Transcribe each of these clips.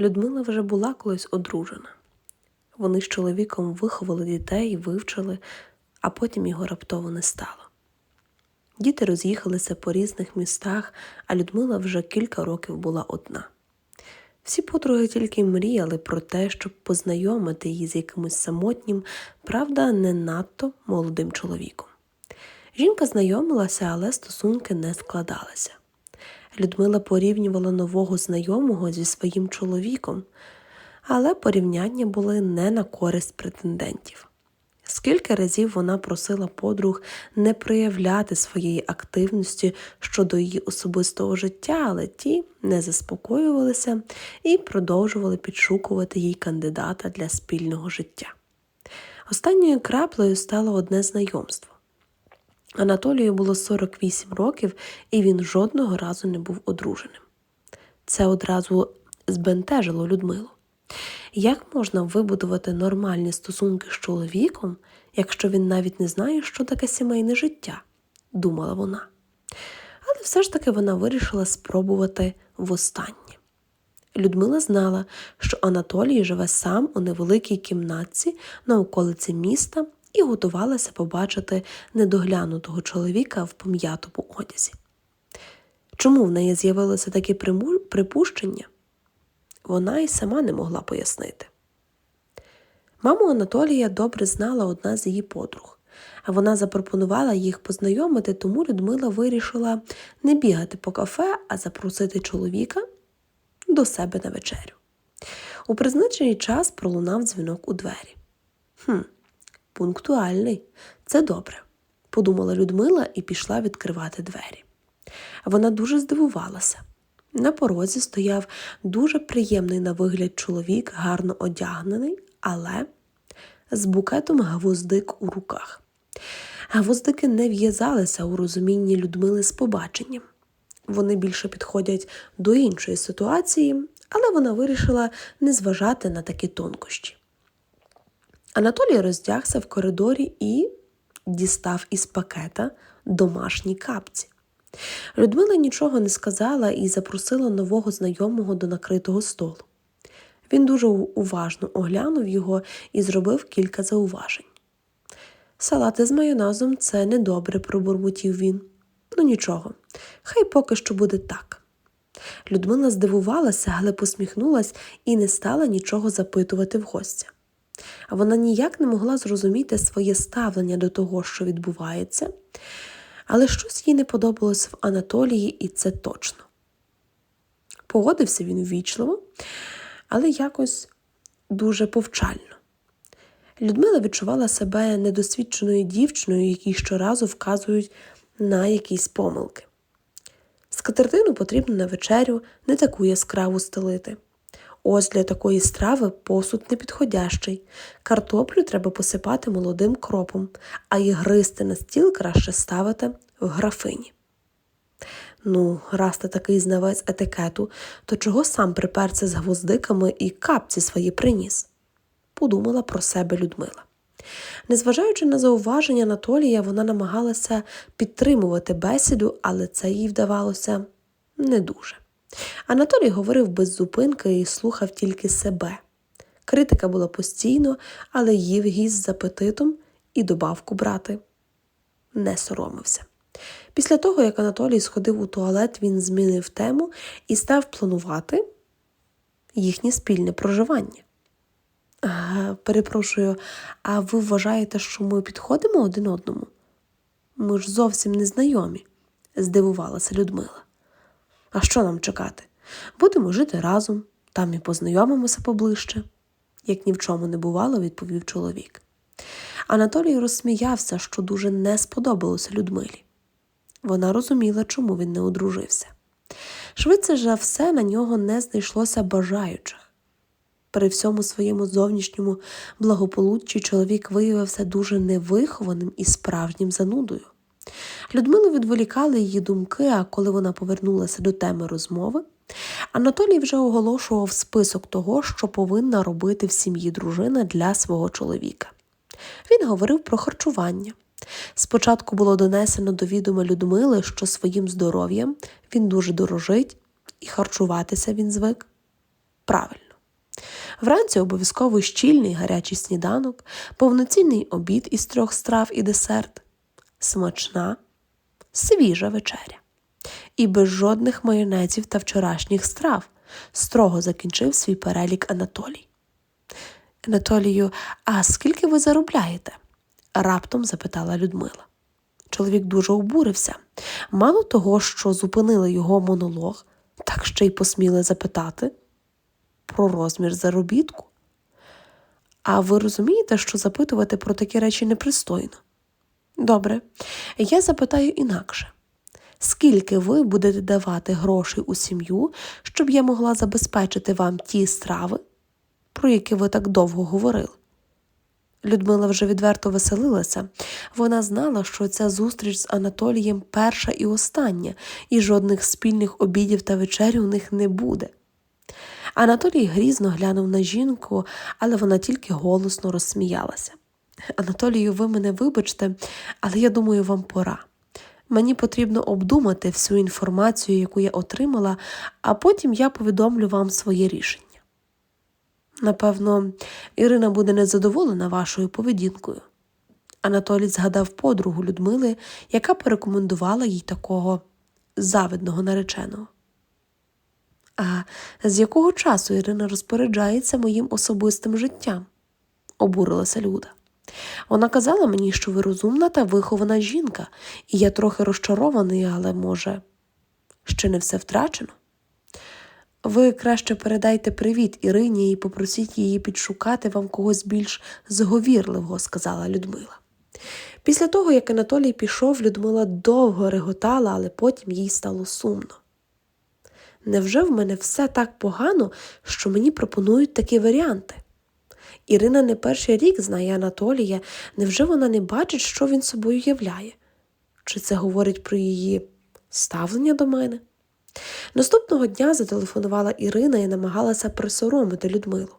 Людмила вже була колись одружена. Вони з чоловіком виховали дітей, вивчили, а потім його раптово не стало. Діти роз'їхалися по різних містах, а Людмила вже кілька років була одна. Всі подруги тільки мріяли про те, щоб познайомити її з якимось самотнім, правда, не надто молодим чоловіком. Жінка знайомилася, але стосунки не складалися. Людмила порівнювала нового знайомого зі своїм чоловіком, але порівняння були не на користь претендентів. Скільки разів вона просила подруг не проявляти своєї активності щодо її особистого життя, але ті не заспокоювалися і продовжували підшукувати їй кандидата для спільного життя. Останньою краплею стало одне знайомство. Анатолію було 48 років, і він жодного разу не був одруженим. Це одразу збентежило Людмилу. Як можна вибудувати нормальні стосунки з чоловіком, якщо він навіть не знає, що таке сімейне життя? думала вона. Але все ж таки вона вирішила спробувати востаннє. Людмила знала, що Анатолій живе сам у невеликій кімнатці на околиці міста і готувалася побачити недоглянутого чоловіка в пом'ятому одязі. Чому в неї з'явилося таке припущення? Вона й сама не могла пояснити. Маму Анатолія добре знала одна з її подруг, а вона запропонувала їх познайомити, тому Людмила вирішила не бігати по кафе, а запросити чоловіка до себе на вечерю. У призначений час пролунав дзвінок у двері. Хм, пунктуальний, це добре, подумала Людмила і пішла відкривати двері. Вона дуже здивувалася. На порозі стояв дуже приємний на вигляд чоловік, гарно одягнений, але з букетом гвоздик у руках. Гвоздики не в'язалися у розумінні Людмили з побаченням. Вони більше підходять до іншої ситуації, але вона вирішила не зважати на такі тонкощі. Анатолій роздягся в коридорі і дістав із пакета домашні капці. Людмила нічого не сказала і запросила нового знайомого до накритого столу. Він дуже уважно оглянув його і зробив кілька зауважень. Салати з майонезом це недобре, пробурмотів він. Ну нічого, хай поки що буде так. Людмила здивувалася, але посміхнулась і не стала нічого запитувати в гостя. Вона ніяк не могла зрозуміти своє ставлення до того, що відбувається, але щось їй не подобалось в Анатолії, і це точно. Погодився він ввічливо, але якось дуже повчально. Людмила відчувала себе недосвідченою дівчиною, якій щоразу вказують на якісь помилки. Скатертину потрібно на вечерю не таку яскраву стелити. Ось для такої страви посуд непідходящий. Картоплю треба посипати молодим кропом, а й гристи на стіл краще ставити в графині. Ну, раз ти такий знавець етикету, то чого сам приперся з гвоздиками і капці свої приніс? подумала про себе Людмила. Незважаючи на зауваження Анатолія, вона намагалася підтримувати бесіду, але це їй вдавалося не дуже. Анатолій говорив без зупинки і слухав тільки себе. Критика була постійно, але їв гість з апетитом і добавку брати не соромився. Після того, як Анатолій сходив у туалет, він змінив тему і став планувати їхнє спільне проживання. Перепрошую, а ви вважаєте, що ми підходимо один одному? Ми ж зовсім не знайомі, здивувалася Людмила. А що нам чекати? Будемо жити разом, там і познайомимося поближче, як ні в чому не бувало, відповів чоловік. Анатолій розсміявся, що дуже не сподобалося Людмилі. Вона розуміла, чому він не одружився. Швидше за все на нього не знайшлося бажаючих. При всьому своєму зовнішньому благополуччі чоловік виявився дуже невихованим і справжнім занудою. Людмилу відволікали її думки, а коли вона повернулася до теми розмови, Анатолій вже оголошував список того, що повинна робити в сім'ї дружина для свого чоловіка. Він говорив про харчування. Спочатку було донесено до відома Людмили, що своїм здоров'ям він дуже дорожить, і харчуватися він звик правильно. Вранці обов'язково щільний гарячий сніданок, повноцінний обід із трьох страв і десерт, смачна, свіжа вечеря. І без жодних майонезів та вчорашніх страв строго закінчив свій перелік Анатолій. Анатолію, а скільки ви заробляєте? раптом запитала Людмила. Чоловік дуже обурився. Мало того, що зупинили його монолог, так ще й посміли запитати про розмір заробітку. А ви розумієте, що запитувати про такі речі непристойно? Добре, я запитаю інакше. Скільки ви будете давати грошей у сім'ю, щоб я могла забезпечити вам ті страви, про які ви так довго говорили? Людмила вже відверто веселилася. Вона знала, що ця зустріч з Анатолієм перша і остання, і жодних спільних обідів та вечерів у них не буде. Анатолій грізно глянув на жінку, але вона тільки голосно розсміялася. Анатолію, ви мене вибачте, але я думаю, вам пора. Мені потрібно обдумати всю інформацію, яку я отримала, а потім я повідомлю вам своє рішення. Напевно, Ірина буде незадоволена вашою поведінкою. Анатолій згадав подругу Людмили, яка порекомендувала їй такого завидного нареченого. А з якого часу Ірина розпоряджається моїм особистим життям? обурилася Люда. Вона казала мені, що ви розумна та вихована жінка, і я трохи розчарований, але, може, ще не все втрачено. Ви краще передайте привіт Ірині і попросіть її підшукати вам когось більш зговірливого, сказала Людмила. Після того, як Анатолій пішов, Людмила довго реготала, але потім їй стало сумно. Невже в мене все так погано, що мені пропонують такі варіанти? Ірина не перший рік знає Анатолія, невже вона не бачить, що він собою являє? Чи це говорить про її ставлення до мене? Наступного дня зателефонувала Ірина і намагалася присоромити Людмилу.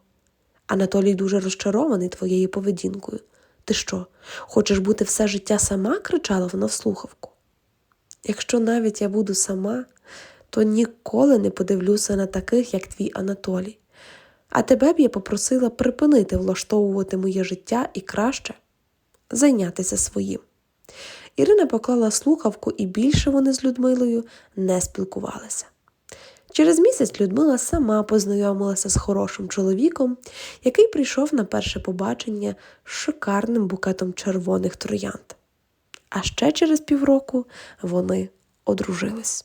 Анатолій дуже розчарований твоєю поведінкою. Ти що, хочеш бути все життя сама? кричала вона в слухавку. Якщо навіть я буду сама, то ніколи не подивлюся на таких, як твій Анатолій. А тебе б я попросила припинити влаштовувати моє життя і краще зайнятися своїм. Ірина поклала слухавку, і більше вони з Людмилою не спілкувалися. Через місяць Людмила сама познайомилася з хорошим чоловіком, який прийшов на перше побачення з шикарним букетом червоних троянд. А ще через півроку вони одружились.